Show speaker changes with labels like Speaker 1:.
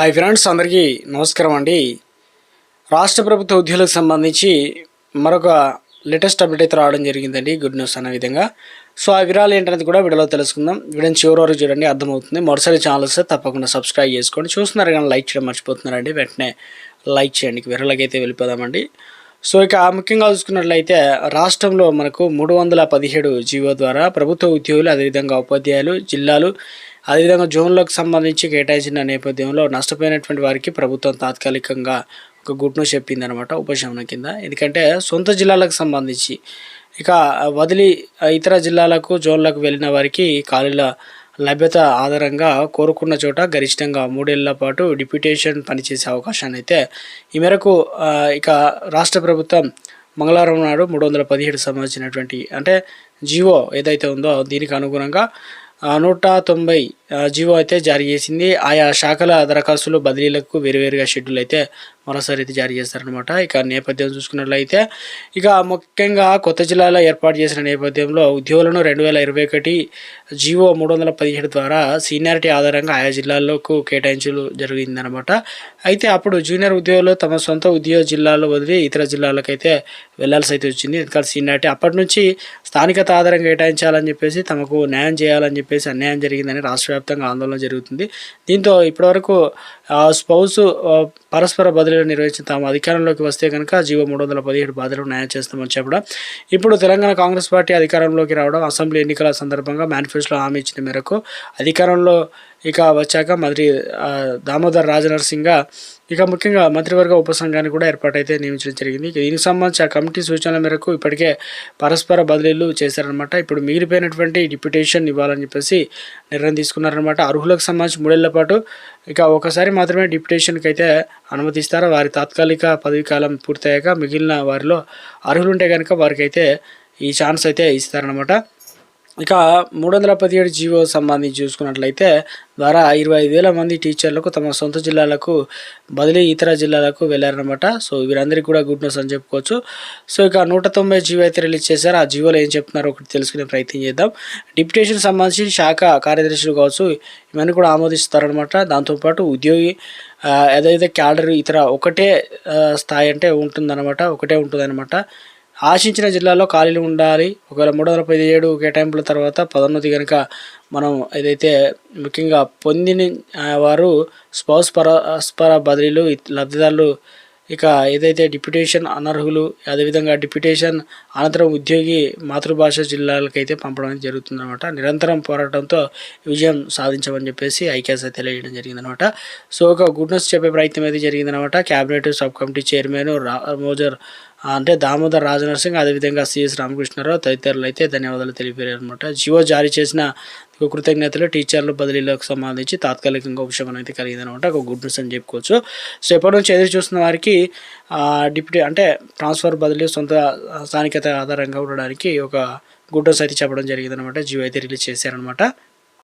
Speaker 1: Hi friends అందరికీ నమస్కారం అండి. రాష్ట్ర ప్రభుత్వ ఉద్యోగులకు సంబంధించి మరొక లేటెస్ట్ అప్డేట్ అయితే రావడం జరిగిందండి గుడ్ న్యూస్ అనే విధంగా. సో ఆ వివరాలు ఏంటనేది కూడా వీడియోలో తెలుసుకుందాం. వీడియోని చివరి వరకు చూడండి అర్థమవుతుంది. మరోసారి ఛానల్ వస్తే తప్పకుండా సబ్స్క్రైబ్ చేసుకోండి. చూస్తున్నారు కానీ లైక్ చేయడం మర్చిపోతున్నారండి. వెంటనే లైక్ చేయండి. వివరాలకి అయితే వెళ్ళిపోదామండి. సో ఇక ముఖ్యంగా చూసుకున్నట్లయితే రాష్ట్రంలో మనకు మూడు వందల పదిహేడు జీవో ద్వారా ప్రభుత్వ ఉద్యోగులు అదేవిధంగా ఉపాధ్యాయులు జిల్లాలు అదేవిధంగా జోన్లకు సంబంధించి కేటాయించిన నేపథ్యంలో నష్టపోయినటువంటి వారికి ప్రభుత్వం తాత్కాలికంగా ఒక గుడ్ను చెప్పిందనమాట చెప్పింది అనమాట ఉపశమనం కింద. ఎందుకంటే సొంత జిల్లాలకు సంబంధించి ఇక వదిలి ఇతర జిల్లాలకు జోన్లకు వెళ్ళిన వారికి ఖాళీల లభ్యత ఆధారంగా కోరుకున్న చోట గరిష్టంగా మూడేళ్ళ పాటు డిప్యూటేషన్ పనిచేసే అవకాశాన్ని అయితే ఈ మేరకు ఇక రాష్ట్ర ప్రభుత్వం మంగళవారం నాడు మూడు వందల పదిహేడు సంబంధించినటువంటి అంటే జివో ఏదైతే ఉందో దీనికి అనుగుణంగా నూట తొంభై జీవో అయితే జారీ చేసింది. ఆయా శాఖల దరఖాస్తులు బదిలీలకు వేరువేరుగా షెడ్యూల్ అయితే మరోసారి అయితే జారీ చేస్తారనమాట ఇక నేపథ్యం చూసుకున్నట్లయితే ఇక ముఖ్యంగా కొత్త జిల్లాలో ఏర్పాటు చేసిన నేపథ్యంలో ఉద్యోగులను రెండు వేల ఇరవై ఒకటి జీవో మూడు వందల పదిహేడు ద్వారా సీనియారిటీ ఆధారంగా ఆయా జిల్లాలకు కేటాయించలు జరిగిందనమాట అయితే అప్పుడు జూనియర్ ఉద్యోగులు తమ సొంత ఉద్యోగ జిల్లాలో వదిలి ఇతర జిల్లాలకైతే వెళ్ళాల్సి అయితే వచ్చింది. ఎందుకంటే సీనియారిటీ అప్పటి నుంచి స్థానికత ఆధారంగా కేటాయించాలని చెప్పేసి తమకు న్యాయం చేయాలని చెప్పేసి అన్యాయం జరిగిందని రాష్ట్ర వ్యాప్తంగా ఆందోళన జరుగుతుంది. దీంతో ఇప్పటివరకు ఆ, స్పౌస్ పరస్పర బదిలీలు నిర్వహించి తాము అధికారంలోకి వస్తే కనుక జీవో మూడు వందల పదిహేడు బాధలు న్యాయం చేస్తామని చెప్పడం. ఇప్పుడు తెలంగాణ కాంగ్రెస్ పార్టీ అధికారంలోకి రావడం అసెంబ్లీ ఎన్నికల సందర్భంగా మేనిఫెస్టోలో హామీ ఇచ్చిన మేరకు అధికారంలో ఇక వచ్చాక మంత్రి దామోదర్ దామోదర్ రాజనరసింహ ఇక ముఖ్యంగా మంత్రివర్గ ఉపసంఘాన్ని కూడా ఏర్పాటైతే నియమించడం జరిగింది. దీనికి సంబంధించి ఆ కమిటీ సూచనల మేరకు ఇప్పటికే పరస్పర బదిలీలు చేశారనమాట ఇప్పుడు మిగిలిపోయినటువంటి డిప్యుటేషన్ ఇవ్వాలని చెప్పేసి నిర్ణయం తీసుకున్నారనమాట అర్హులకు సంబంధించి మూడేళ్ళ పాటు ఇక ఒకసారి మాత్రమే డిప్యుటేషన్కి అయితే అనుమతిస్తారు? వారి తాత్కాలిక పదవి కాలం పూర్తయ్యాక మిగిలిన వారిలో అర్హులు ఉంటే కనుక వారికి ఈ ఛాన్స్ అయితే ఇస్తారనమాట ఇక మూడు వందల పదిహేడు జీవో సంబంధించి చూసుకున్నట్లయితే ద్వారా ఇరవై ఐదు వేల మంది టీచర్లకు తమ సొంత జిల్లాలకు బదిలీ ఇతర జిల్లాలకు వెళ్ళారనమాట సో వీరందరికీ కూడా గుడ్ న్యూస్ అని చెప్పుకోవచ్చు. సో ఇక నూట తొంభై జీవో అయితే రిలీజ్ చేశారు. ఆ జీవోలో ఏం చెప్తున్నారో ఒకటి తెలుసుకునే ప్రయత్నం చేద్దాం. డిప్యుటేషన్ సంబంధించి శాఖ కార్యదర్శులు కావచ్చు ఇవన్నీ కూడా ఆమోదిస్తారనమాట దాంతోపాటు ఉద్యోగి ఏదైతే క్యాలరీ ఇతర ఒకటే స్థాయి అంటే ఉంటుందన్నమాట ఒకటే ఉంటుందన్నమాట. ఆశించిన జిల్లాలో ఖాళీలు ఉండాలి. ఒకవేళ మూడు వందల పది ఏడు కేటాయింపుల తర్వాత పదోన్నతి కనుక మనం ఏదైతే ముఖ్యంగా పొందిన వారు స్పౌస్ పరస్పర బదిలీలు లబ్ధిదారులు ఇక ఏదైతే డిప్యుటేషన్ అనర్హులు అదేవిధంగా డిప్యుటేషన్ అనంతరం ఉద్యోగి మాతృభాష జిల్లాలకైతే పంపడం జరుగుతుంది అనమాట నిరంతరం పోరాటంతో విజయం సాధించమని చెప్పేసి ఐక్యాస తెలియజేయడం జరిగిందనమాట సో ఒక గుడ్ న్యూస్ చెప్పే ప్రయత్నం అయితే జరిగిందనమాట క్యాబినెట్ సబ్ కమిటీ చైర్మన్ రామోజర్ అంటే దామోదర్ రాజనరసింగ్ అదేవిధంగా సిఎస్ రామకృష్ణారావు తదితరులు అయితే ధన్యవాదాలు తెలిపారు అనమాట జియో జారీ చేసిన కృతజ్ఞతలు టీచర్లు బదిలీలకు సంబంధించి తాత్కాలికంగా ఉపశమనం అయితే కలిగిందనమాట ఒక గుడ్ న్యూస్ అని చెప్పుకోవచ్చు. సో ఎప్పటి నుంచి ఎదురు చూస్తున్న వారికి డిప్యూటీ అంటే ట్రాన్స్ఫర్ బదిలీ సొంత స్థానికత ఆధారంగా ఉండడానికి ఒక గుడ్ న్యూస్ అయితే చెప్పడం జరిగిందనమాట జియో అయితే రిలీజ్ చేశారనమాట